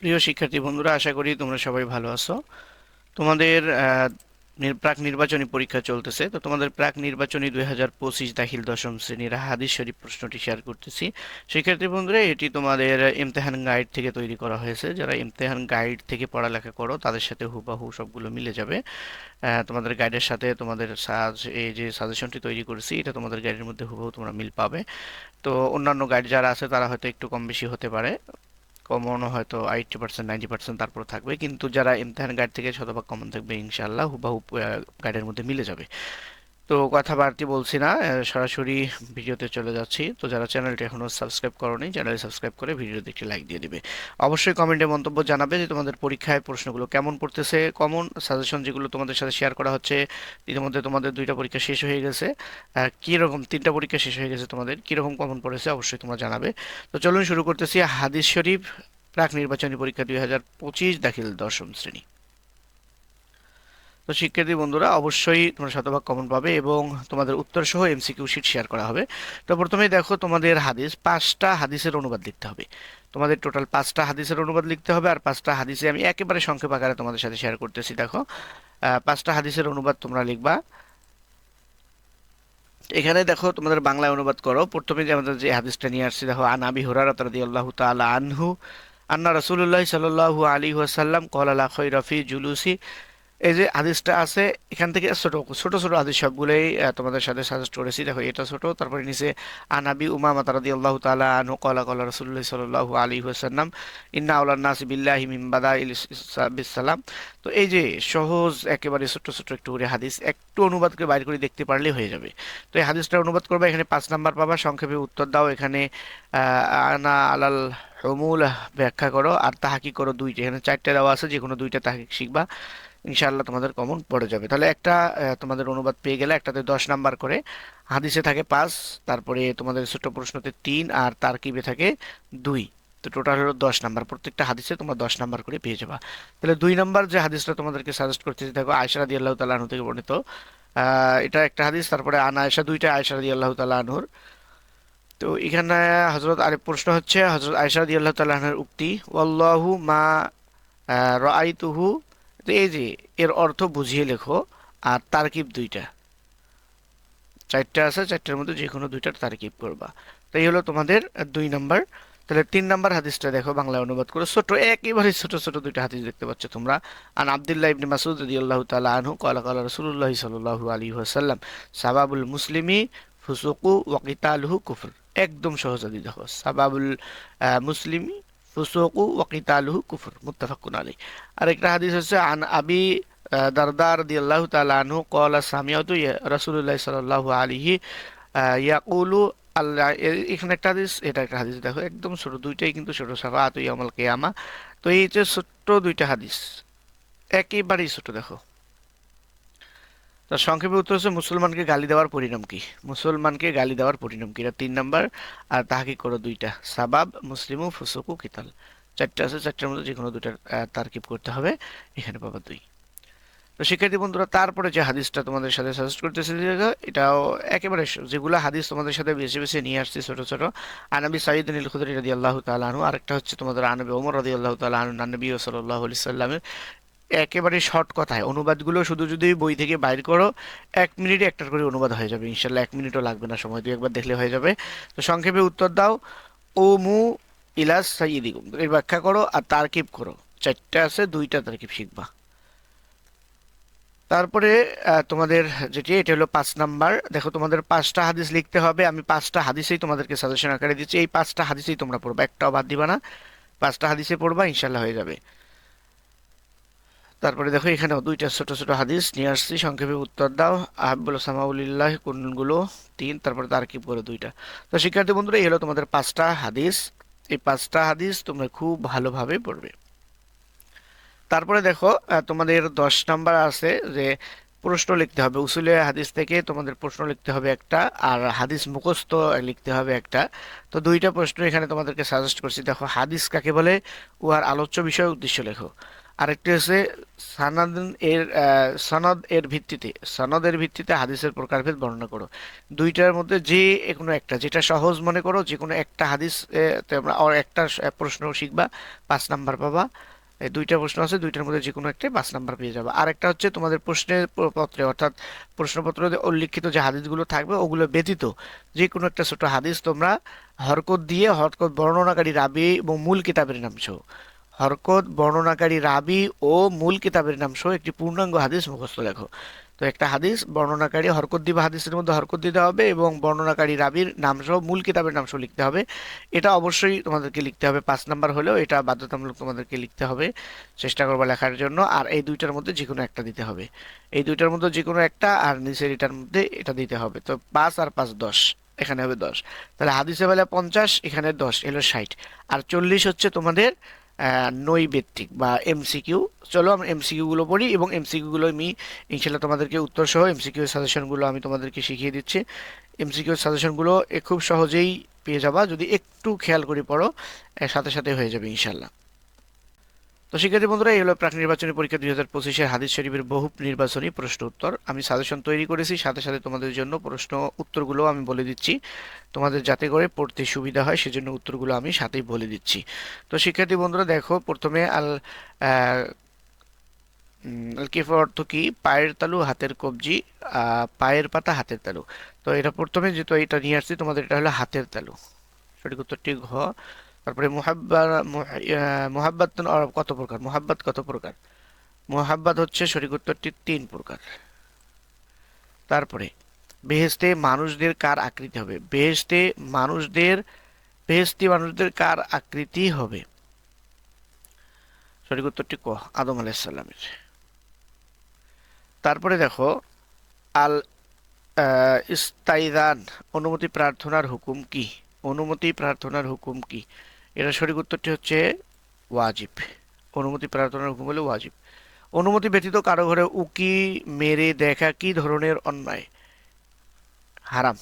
প্রিয় শিক্ষার্থী বন্ধুরা, আশা করি তোমরা সবাই ভালো আছো। তোমাদের প্রাক নির্বাচনী পরীক্ষা চলতেছে। তো তোমাদের প্রাক নির্বাচনী দুই হাজার পঁচিশ দাখিল দশম শ্রেণির হাদিস শরীফ প্রশ্নটি শেয়ার করতেছি। শিক্ষার্থী বন্ধুরা, এটি তোমাদের ইমতেহান গাইড থেকে তৈরি করা হয়েছে। যারা ইমতেহান গাইড থেকে পড়ালেখা করো, তাদের সাথে হুবাহু সবগুলো মিলে যাবে। তোমাদের গাইডের সাথে তোমাদের সাজ, এই যে সাজেশনটি তৈরি করেছি, এটা তোমাদের গাইডের মধ্যে হুবহু তোমরা মিল পাবে। তো অন্যান্য গাইড যারা আছে, তারা হয়তো একটু কম বেশি হতে পারে। কমনও হয়তো এইটটি পার্সেন্ট নাইনটি পার্সেন্ট তারপর থাকবে। কিন্তু যারা ইমতেহান গাইড থেকে শতভাগ কমন থাকবে ইনশাল্লাহ হুবাহু গাইডের মধ্যে মিলে যাবে। তো কথা বাড়তি বলছি না সরাসরি ভিডিওতে চলে যাচ্ছি। তো যারা চ্যানেলটি এখনও সাবস্ক্রাইব করোনি চ্যানেল সাবস্ক্রাইব করে ভিডিওতে একটি লাইক দিয়ে দিবে। অবশ্যই কমেন্টে মন্তব্য জানাবে যে তোমাদের পরীক্ষায় প্রশ্নগুলো কেমন পড়তেছে। কমন সাজেশন যেগুলো তোমাদের সাথে শেয়ার করা হচ্ছে, ইতিমধ্যে তোমাদের দুইটা পরীক্ষা শেষ হয়ে গেছে। কীরকম তিনটা পরীক্ষা শেষ হয়ে গেছে তোমাদের, কীরকম কমন পড়েছে অবশ্যই তোমরা জানাবে। তো চলুন শুরু করতেছি হাদিস শরীফ, প্রাক নির্বাচনী পরীক্ষা দুই হাজার পঁচিশ, দাখিল দশম শ্রেণি। তো শিক্ষার্থী বন্ধুরা, অবশ্যই তোমরা শতভাগ কমন পাবে এবং তোমাদের উত্তর সহ এমসিকিউ শিট শেয়ার করা হবে। তো প্রথমেই দেখো তোমাদের হাদিস, পাঁচটা হাদিসের অনুবাদ লিখতে হবে। তোমাদের টোটাল পাঁচটা হাদিসের অনুবাদ লিখতে হবে আর পাঁচটা হাদিসে আমি একেবারে সংক্ষেপ আকারে তোমাদের সাথে শেয়ার করতেছি, দেখো। পাঁচটা হাদিসের অনুবাদ তোমরা লিখবা। এখানে দেখো তোমাদের বাংলায় অনুবাদ করো। প্রথমে যে আমাদের যে হাদিসটা নিয়ে আসছি, দেখো, আন আবি হুরারা রাদিয়াল্লাহু তাআলা আনহু আন্না রাসূলুল্লাহ সাল্লাল্লাহু আলাইহি ওয়াসাল্লাম ক্বালা লা জুলুসি এই যে হাদিসটা আছে, এখান থেকে ছোট ছোট ছোট হাদিস সবগুলোই তোমাদের সাথে সাজেস্ট করেছি। দেখো, এটা ছোট, তারপরে নিচে আনাবি উমামা রাদিয়াল্লাহু তাআলা আনহু কলা ক্বালা রাসূলুল্লাহ সাল্লাল্লাহু আলাইহি ওয়াসাল্লাম, ইন্না আউলান নাসি বিল্লাহি বিসালাম তো এই যে সহজ, একেবারে ছোট ছোট একটু করে হাদিস, একটু অনুবাদ করে বাইর করে দেখতে পারলেই হয়ে যাবে। তো এই হাদিসটা অনুবাদ করবে, এখানে পাঁচ নাম্বার পাবা, সংক্ষেপে উত্তর দাও। এখানে আনা আলাল হমুল ব্যাখ্যা করো, আর তাহাকি করো দুইটা। এখানে চারটে দেওয়া আছে যে কোনো দুইটা তাহাকি শিখবা। ইনশাআল্লাহ তোমাদের কমন পড়ে যাবে। তাহলে একটা তোমাদের অনুবাদ পেয়ে গেলে একটাতে দশ নাম্বার করে, হাদিসে থাকে পাঁচ, তারপরে তোমাদের ছোট প্রশ্নতে তিন আর তার কিবে থাকে দুই। তো টোটাল হলো দশ নাম্বার, প্রত্যেকটা হাদিসে তোমরা দশ নাম্বার করে পেয়ে যাবা। তাহলে দুই নাম্বার যে হাদিসটা তোমাদেরকে সাজেস্ট করতেছি দেখো আয়সা রাদি আল্লাহ তালা থেকে বর্ণিত। এটা একটা হাদিস, তারপরে আনা আয়সা দুইটা আয়সা রাদি আল্লাহ আনহুর। তো এখানে হজরত আরেক প্রশ্ন হচ্ছে হজরত আয়সা রাদি আল্লাহ তালা আনহুর উক্তি, ওয়াল্লাহু মা তো এই যে, এর অর্থ বুঝিয়ে লেখো, আর তারকিব দুইটা। চারটা আছে, চারটার মধ্যে যে কোনো দুইটার তারকিব করবা। তাই হলো তোমাদের দুই নাম্বার। তাহলে তিন নাম্বার হাদিসটা দেখো, বাংলায় অনুবাদ করো। ছোট, একেবারে ছোট ছোট দুইটা হাদিস দেখতে পাচ্ছ তোমরা। আন আব্দুল্লাহ ইবনে মাসুদ রাদিয়াল্লাহু তাআলা আনহু ক্বালা ক্বালা রাসূলুল্লাহি সাল্লাল্লাহু আলাইহি ওয়াসাল্লাম, সাবাবুল মুসলিমি ফুসুকু ওয়া কিতালুহু কুফর। একদম সহজ হাদিস দেখো। সাবাবুল মুসলিমি ফুসুকু ওয়া কিতালুহু কুফর মুত্তাফাকুন আলাইহি আরেকটা হাদিস হচ্ছে আন আবি দারদার রাদিয়াল্লাহু তাআলা আনহু ক্বালা সামিআতু রাসূলুল্লাহ সাল্লাল্লাহু আলাইহি আহ, ইয়াকুলু আল্লাহ এখানে একটা হাদিস এটা একটা হাদিস দেখো একদম ছোট দুইটাই কিন্তু ছোট সাফা আতু ইয়ামাল কেয়ামা। তো এই যে ছোট্ট দুইটা হাদিস। একেবারেই ছোট দেখো। তার সংক্ষেপে উত্তর হচ্ছে, মুসলমানকে গালি দেওয়ার পরিণাম কি? মুসলমানকে গালি দেওয়ার পরিণাম কি? এটা তিন নম্বর। আর তাহাকি করো দুইটা। সাবাব, মুসলিমু, ফুসুকু, কিতাল। চারটা আছে, চারটার মধ্যে যে কোনো দুইটার তারকিব করতে হবে। এখানে পাবা দুই। তো শিক্ষার্থী বন্ধুরা, তারপরে যে হাদিসটা তোমাদের সাথে সাজেস্ট করতেছি যে এটাও একেবারে যেগুলো হাদিস তোমাদের সাথে বেছে বেছে নিয়ে আসছি ছোটো ছোটো। আনাবি সাইদ নীল খুদরি রাদি আল্লাহ আনহু, আরেকটা হচ্ছে তোমাদের আনাবি ওমর রাদি আল্লাহ তাআলা আনহু নবী সাল্লাল্লাহু আলাইহি সাল্লামের একেবারে শর্ট কথায়। অনুবাদগুলো শুধু যদি বই থেকে বাইর করো, এক মিনিটে একটার করে অনুবাদ হয়ে যাবে। ইনশাল্লাহ এক মিনিটও লাগবে না, সময় দুই একবার দেখলে হয়ে যাবে। তো সংক্ষেপে উত্তর দাও। ও মু ইলাস সাইয়িদিকুম এর ব্যাখ্যা করো আর তারকিব করো। চারটা আছে, দুইটা তারকিব শিখবা। তারপরে তোমাদের যেটি, এটা হলো পাঁচ নাম্বার। দেখো, তোমাদের পাঁচটা হাদিস লিখতে হবে। আমি পাঁচটা হাদিসেই তোমাদেরকে সাজেশন আকারে দিচ্ছি। এই পাঁচটা হাদিসেই তোমরা পড়বা। একটাও বাদ দিবা না। পাঁচটা হাদিসে পড়বা ইনশাল্লাহ হয়ে যাবে। তারপরে দেখো, এখানেও দুইটা ছোট ছোট হাদিস নিয়ে আসছি। সংক্ষেপে উত্তর দাও। আহাবুল সামাউলিল্লাহ কোনগুলো তিন, তারপরে তারকিব করে দুইটা। তো শিক্ষার্থী বন্ধুরা, এই হলো তোমাদের পাঁচটা হাদিস। এই পাঁচটা হাদিস তোমরা খুব ভালোভাবে পড়বে। তারপরে দেখো তোমাদের দশ নাম্বার আছে যে, প্রশ্ন লিখতে হবে। উসুলে হাদিস থেকে তোমাদের প্রশ্ন লিখতে হবে একটা, আর হাদিস মুখস্থ লিখতে হবে একটা। তো দুইটা প্রশ্ন এখানে তোমাদেরকে সাজেস্ট করছি। দেখো, হাদিস কাকে বলে? উহার আলোচ্য বিষয় উদ্দেশ্য লেখো। আরেকটি হচ্ছে সানাদ এর সনদ এর ভিত্তিতে সনদের ভিত্তিতে হাদিসের প্রকারভেদ বর্ণনা করো। দুইটার মধ্যে যে কোনো একটা, যেটা সহজ মনে করো, যে কোনো একটা হাদিস তোমরা আর একটা প্রশ্ন শিখবা, পাঁচ নাম্বার পাবা। এই দুইটা প্রশ্ন আছে, দুইটার মধ্যে যে কোনো একটাই পাঁচ নাম্বার পেয়ে যাবে। আর একটা হচ্ছে তোমাদের প্রশ্নের পত্রে, অর্থাৎ প্রশ্নপত্রে উল্লিখিত যে হাদিসগুলো থাকবে, ওগুলো ব্যতীত যে কোনো একটা ছোট হাদিস তোমরা হরকত দিয়ে, হরকত বর্ণনাকারী রাবি এবং মূল কিতাবের নাম সহ হরকত, বর্ণনাকারী রাবি ও মূল কিতাবের নাম সহ একটি পূর্ণাঙ্গ হাদিস মুখস্থ লেখো। তো একটা হাদিস, বর্ণনাকারী হরকত দিবা হাদিসের মধ্যে হরকত দিতে হবে এবং বর্ণনাকারী রাবির নাম সহ মূল কিতাবের নাম সহ লিখতে হবে। এটা অবশ্যই তোমাদেরকে লিখতে হবে, পাঁচ নাম্বার হলেও এটা বাধ্যতামূলক তোমাদেরকে লিখতে হবে, চেষ্টা করবা লেখার জন্য। আর এই দুইটার মধ্যে যে কোনো একটা দিতে হবে। এই দুইটার মধ্যে যে কোনো একটা আর নিচের এটার মধ্যে এটা দিতে হবে। তো পাঁচ আর পাঁচ দশ, এখানে হবে দশ। তাহলে হাদিসে বেলা পঞ্চাশ, এখানে দশ, এলো ষাট। আর চল্লিশ হচ্ছে তোমাদের নৈবেত্তিক বা এমসিকিউ চলো আমরা এমসিকিউগুলো পড়ি এবং এমসিকিউগুলো আমি ইনশাল্লাহ তোমাদেরকে উত্তর সহ এমসিকিউ সাজেশনগুলো আমি তোমাদেরকে শিখিয়ে দিচ্ছি। এমসিকিউ সাজেশনগুলো খুব সহজেই পেয়ে যাবা। যদি একটু খেয়াল করে পড়ো সাথে সাথে হয়ে যাবে ইনশাল্লাহ তো শিক্ষার্থী বন্ধুরা এই হলো প্রাক নির্বাচনী পরীক্ষা দুই হাজার পঁচিশের হাদিস শরীফের বহু নির্বাচনী প্রশ্ন উত্তর। আমি সাজেশন তৈরি করেছি সাথে সাথে তোমাদের জন্য প্রশ্ন উত্তরগুলো আমি বলে দিচ্ছি। তোমাদের যাতে করে পড়তে সুবিধা হয় সেজন্য উত্তরগুলো আমি সাথেই বলে দিচ্ছি। তো শিক্ষার্থী বন্ধুরা দেখো প্রথমে আল উম, অর্থ কি? পায়ের তালু হাতের কবজি পায়ের পাতা হাতের তালু। তো এটা প্রথমে যেহেতু এটা নিয়ে আসছি তোমাদের এটা হলো হাতের তালু। সঠিক উত্তরটি ঘ। তারপরে মুহাব্বা মোহাব্বাত কত প্রকার? মোহাব্বাত কত প্রকার? মোহাব্বাত হচ্ছে সঠিক উত্তরটি তিন প্রকার। তারপরে বেহেস্তে মানুষদের কার আকৃতি হবে? বেহেস্তে মানুষদের বেহেস্তি মানুষদের কার আকৃতি হবে? সঠিক উত্তরটি ক? আদম আলাইসাল্লামের তারপরে দেখো, আল ইস্তাইদান, অনুমতি প্রার্থনার হুকুম কি? অনুমতি প্রার্থনার হুকুম কি? এটা সঠিক উত্তরটি হচ্ছে ওয়াজিব। অনুমতি প্রার্থনার হুকুম হলো ওয়াজিব। অনুমতি ব্যতীত কারও ঘরে উকি মেরে দেখা কি ধরনের অন্যায়? হারাম।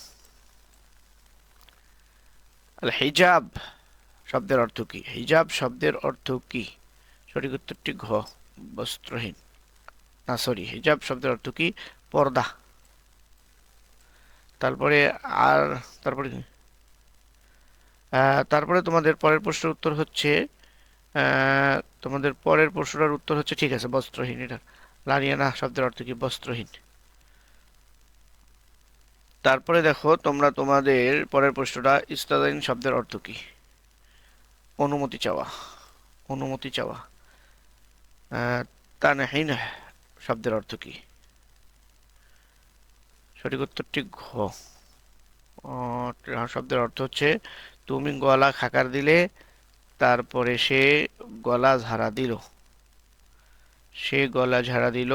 হিজাব শব্দের অর্থ কি? হিজাব শব্দের অর্থ কি? সঠিক উত্তরটি ঘ, বস্ত্রহীন। না সরি হিজাব শব্দের অর্থ কি? পর্দা। তারপরে আর, তারপরে তারপরে তোমাদের পরের প্রশ্নের উত্তর হচ্ছে তোমাদের পরের প্রশ্নটার উত্তর হচ্ছে, ঠিক আছে, বস্ত্রহীন এটা। লারিয়ানা শব্দের অর্থ কি? বস্ত্রহীন। তারপরে দেখো, তোমরা তোমাদের পরের প্রশ্নটা ইস্তাদাইন শব্দের অর্থ কি? অনুমতি চাওয়া। অনুমতি চাওয়া। তানহিন শব্দের অর্থ কি? সঠিক উত্তরটি ঘ। শব্দের অর্থ হচ্ছে তুমি গলা খাকার দিলে, তারপরে সে গলা ঝাড়া দিল। সে গলা ঝাড়া দিল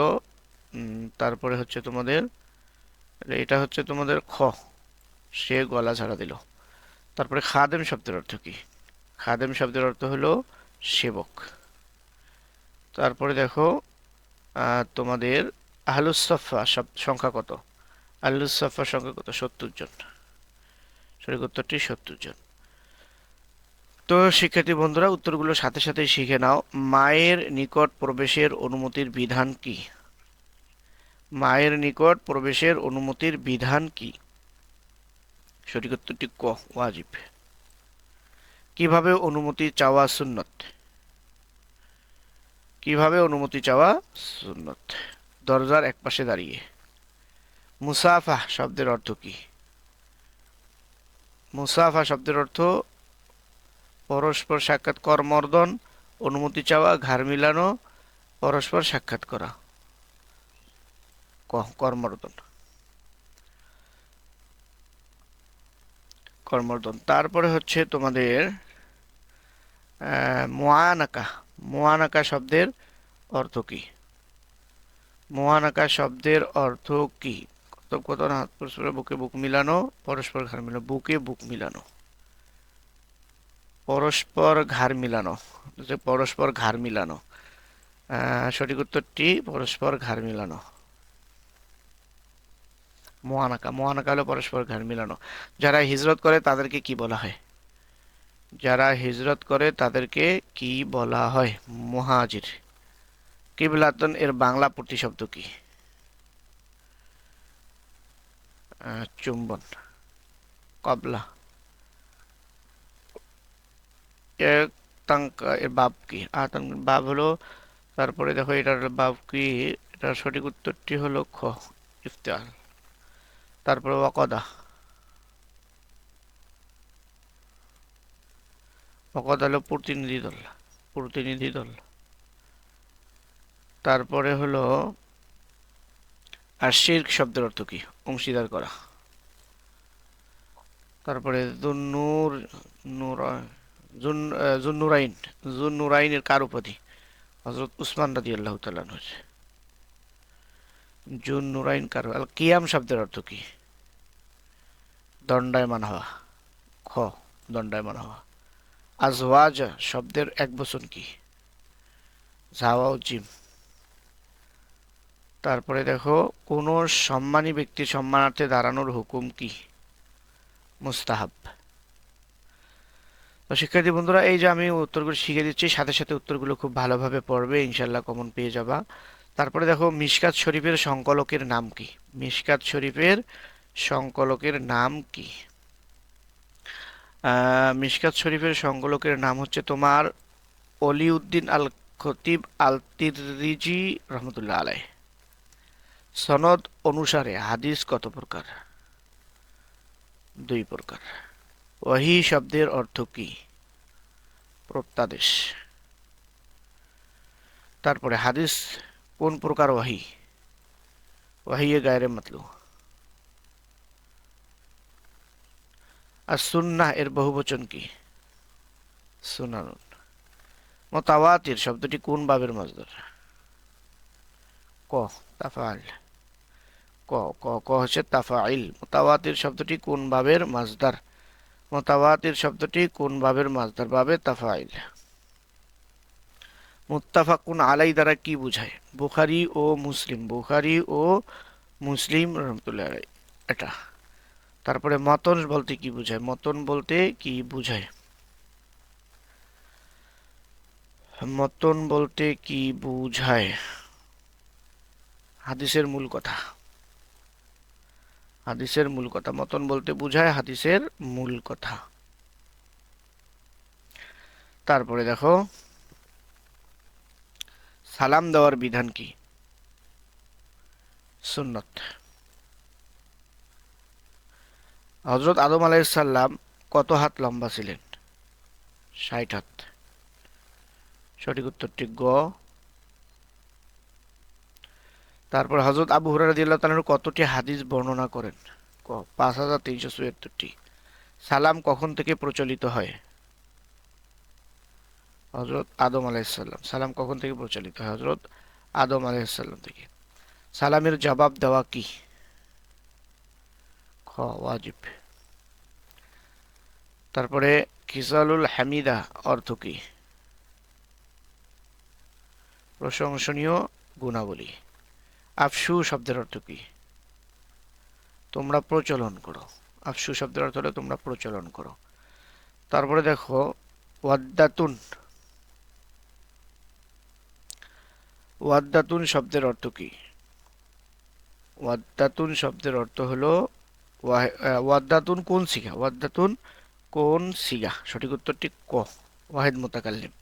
তারপরে হচ্ছে তোমাদের, এটা হচ্ছে তোমাদের খ। সে গলা ঝাড়া দিল। তারপরে খাদেম শব্দের অর্থ কি? খাদেম শব্দের অর্থ হলো সেবক। তারপরে দেখো তোমাদের আহলুসফা সংখ্যা কত? আহলুসফা সংখ্যা কত? সত্তর জন। সঠিক উত্তরটি সত্তর জন। তো শিক্ষার্থী বন্ধুরা, উত্তরগুলো সাথে সাথে শিখে নাও। মায়ের নিকট প্রবেশের অনুমতির বিধান কি? মায়ের নিকট প্রবেশের অনুমতির বিধান কি? সঠিক উত্তরটি ক, ওয়াজিব। কীভাবে অনুমতি চাওয়া সুন্নত? কীভাবে অনুমতি চাওয়া সুন্নত? দরজার একপাশে দাঁড়িয়ে। মুসাফা শব্দের অর্থ কি? মুসাফা শব্দের অর্থ পরস্পর সাক্ষাৎ করমর্দন, অনুমতি চাওয়া, ঘাড় মিলানো, পরস্পর সাক্ষাৎ করা। কর্মর্দন। কর্মর্দন। তারপরে হচ্ছে তোমাদের মোয়ানাকা মোয়ানাকা শব্দের অর্থ কি? মোয়ানাকা শব্দের অর্থ কি? কত কত হাত পরস্পর বুকে বুক মিলানো, পরস্পর ঘাড় মিলানো, বুকে বুক মিলানো। পরস্পর ঘাড় মিলানো, যে পরস্পর ঘাড় মিলানো। সঠিক উত্তরটি পরস্পর ঘাড় মিলানো। মোয়ানাকা মোয়ানাকা হলো পরস্পর ঘাড় মিলানো। যারা হিজরত করে তাদেরকে কি বলা হয়? যারা হিজরত করে তাদেরকে কি বলা হয়? মুহাজির। কিবলাতন, এর বাংলা প্রতিশব্দ কি? চুম্বন। কবলা এক এর বাপ কি? বাপ হলো, তারপরে দেখো এটার বাপ কি? এটার সঠিক উত্তরটি হলো খ ইফতিয়াল তারপরে ওয়াকদা। ওয়াকদা হলো প্রতিনিধি দল প্রতিনিধি দল। তারপরে হলো, আর শির্ক শব্দের অর্থ কি? অংশীদার করা। তারপরে জুন্নুর নূর জুন জুন্নুরাইন, জুন্নুরাইনের কার উপাধি হজরত উসমান রাজি আল্লাহ তালানহর জুন্নুরাইন কার, আল কিয়াম শব্দের অর্থ কি? দণ্ডায়মান হওয়া। খ, দণ্ডায়মান হওয়া। আজওয়াজ শব্দের এক বচন কি? ঝাওয়া জিম। তারপরে দেখো, কোনো সম্মানী ব্যক্তির সম্মানার্থে দাঁড়ানোর হুকুম কি? মুস্তাহাব। তো শিক্ষার্থী বন্ধুরা, এই যে আমি উত্তরগুলো শিখে দিচ্ছি, সাথে সাথে উত্তরগুলো খুব ভালোভাবে পড়বে ইনশাল্লাহ কমন পেয়ে যাবা। তারপরে দেখো, মিশকাত শরীফের সংকলকের নাম কি? মিশকাত শরীফের সংকলকের নাম কি? মিশকাত শরীফের সংকলকের নাম হচ্ছে তোমার অলিউদ্দিন আল খতিব আল তিররিজি রহমতুল্লাহ আলাই সনদ অনুসারে হাদিস কত প্রকার? দুই প্রকার। ওয়াহি শব্দের অর্থ কি? প্রত্যাদেশ। তারপরে হাদিস, কোন প্রকার ওয়াহি ওয়াহিয়ে গায়রে মতলু। আর সুন্নাহ এর বহুবচন কি? সুনানুন। মোতাওয়াতির শব্দটি কোন বাবের মজদুর? ক তাফাল ক ক ক হচ্ছে তাফাইল। মোতাওয়াতির শব্দটি কোন বাবের মাজদার? মোতাওয়াতির শব্দটি কোন বাবের মাজদার বাবে তাফাইল। মুত্তাফাকুন আলাই দ্বারা কি বুঝায়? বুখারি ও মুসলিম। বুখারি ও মুসলিম রহমতুল্লাহ এটা। তারপরে মতন বলতে কি বুঝায়? মতন বলতে কি বুঝায়? মতন বলতে কি বুঝায়? হাদিসের মূল কথা। হাদিসের মূল কথা। মতন বলতে বুঝায় হাদিসের মূল কথা। তারপরে দেখো, সালাম দেওয়ার বিধান কি? সুন্নত। হজরত আদম আলাইসাল্লাম কত হাত লম্বা ছিলেন? ষাট হাত। সঠিক উত্তরটি গ তারপর হজরত আবু হুরারা দিল্লাহ কতটি হাদিস বর্ণনা করেন? ক, পাঁচ হাজার তিনশো চুয়াত্তরটি। সালাম কখন থেকে প্রচলিত হয়? হজরত আদম আলাইসাল্লাম সালাম। কখন থেকে প্রচলিত হয়? হজরত আদম আলাইসাল্লাম থেকে। সালামের জবাব দেওয়া কি? খ, ওয়াজিব। তারপরে খিসালুল হামিদা অর্থ কি? প্রশংসনীয় গুণাবলী। আফসু শব্দের অর্থ কি? তোমরা প্রচলন করো। আফসু শব্দের অর্থ হলো তোমরা প্রচলন করো। তারপরে দেখো, ওয়াদ্দাতুন। ওয়াদ্দাতুন শব্দের অর্থ কি? ওয়াদ্দাতুন শব্দের অর্থ হলো ওয়াদ্দাতুন কোন সিগা ওয়াদ্দাতুন কোন সিগা সঠিক উত্তরটি ক। ওয়াহিদ মোতাকাল্লিম।